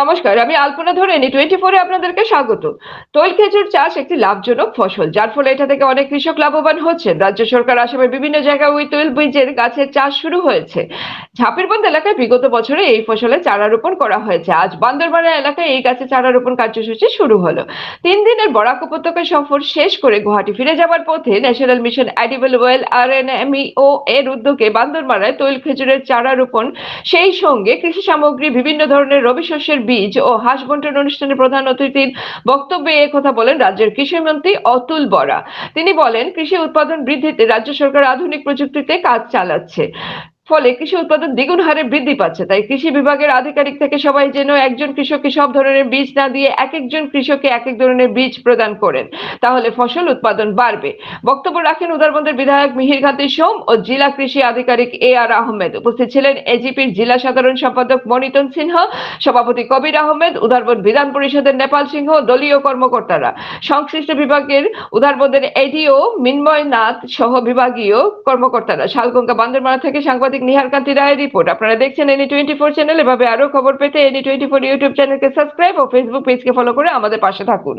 নমস্কার, আমি আলপনা ধরে নি টোয়েন্টি ফোরে আপনাদেরকে স্বাগত। তৈল খেজুর চাষ একটি লাভজনক ফসল, যার ফলে এটা থেকে অনেক কৃষক লাভবান হচ্ছে। রাজ্য সরকার আসামে বিভিন্ন জায়গায় ওই তৈল বীজের গাছের চাষ শুরু হয়েছে। ঝাপিরবন্দ এলাকায় বিগত বছরে এই ফসলে চারা রোপণ করা হয়েছে। আজ বান্দরবাড়া এলাকায় এই গাছে চারা রোপণ কার্যসূচি শুরু হলো। তিন দিনের বরাক উপত্যকা সফর শেষ করে গুয়াহাটি ফিরে যাওয়ার পথে ন্যাশনাল মিশন অ্যাডিবল ওয়েল আর এন ও এর উদ্যোগে বান্দরবাড়ায় তৈল খেজুরের চারা রোপণ, সেই সঙ্গে কৃষি সামগ্রী, বিভিন্ন ধরনের রবি শস্যের বীজ ও হাঁস বন্টন অনুষ্ঠানে প্রধান অতিথির বক্তব্যে কথা বলেন রাজ্যের কৃষিমন্ত্রী অতুল বরা। তিনি বলেন, কৃষি উৎপাদন বৃদ্ধিতে রাজ্য সরকার আধুনিক প্রযুক্তিতে কাজ চালাচ্ছে। ফলে কৃষি উৎপাদন দ্বিগুণ হারে বৃদ্ধি পাচ্ছে। তাই কৃষি বিভাগের আধিকারিক থেকে সবাই যেন একজন কৃষককে সব ধরনের বীজ না দিয়ে এক একজন কৃষককে এক এক ধরনের বীজ প্রদান করেন, তাহলে ফসল উৎপাদন বাড়বে। বক্তব্য রাখেন উদারবন্দের বিধায়ক মিহির কান্তি সোম ও জেলা কৃষি আধিকারিক এ আর আহমেদ। উপস্থিত ছিলেন এজিপির জেলা সাধারণ সম্পাদক মনিতন সিনহা সভাপতি কবির আহমেদ, উদারবন বিধান পরিষদের নেপাল সিংহ, দলীয় কর্মকর্তারা। সংশ্লিষ্ট বিভাগের উদারবন্দের এডিও মিন্ময় নাথ সহ বিভাগীয় কর্মকর্তারা। শালগঙ্গা বান্দরবাড়া থেকে সাংবাদিক নিহার কান্তি রায়ের রিপোর্ট। আপনারা দেখছেন এনি টোয়েন্টি ফোর চ্যানেল এভাবে আরও খবর পেতে এনি টোয়েন্টি ফোর ইউটিউব চ্যানেলকে সাবস্ক্রাইব ও ফেসবুক পেজকে ফলো করে আমাদের পাশে থাকুন।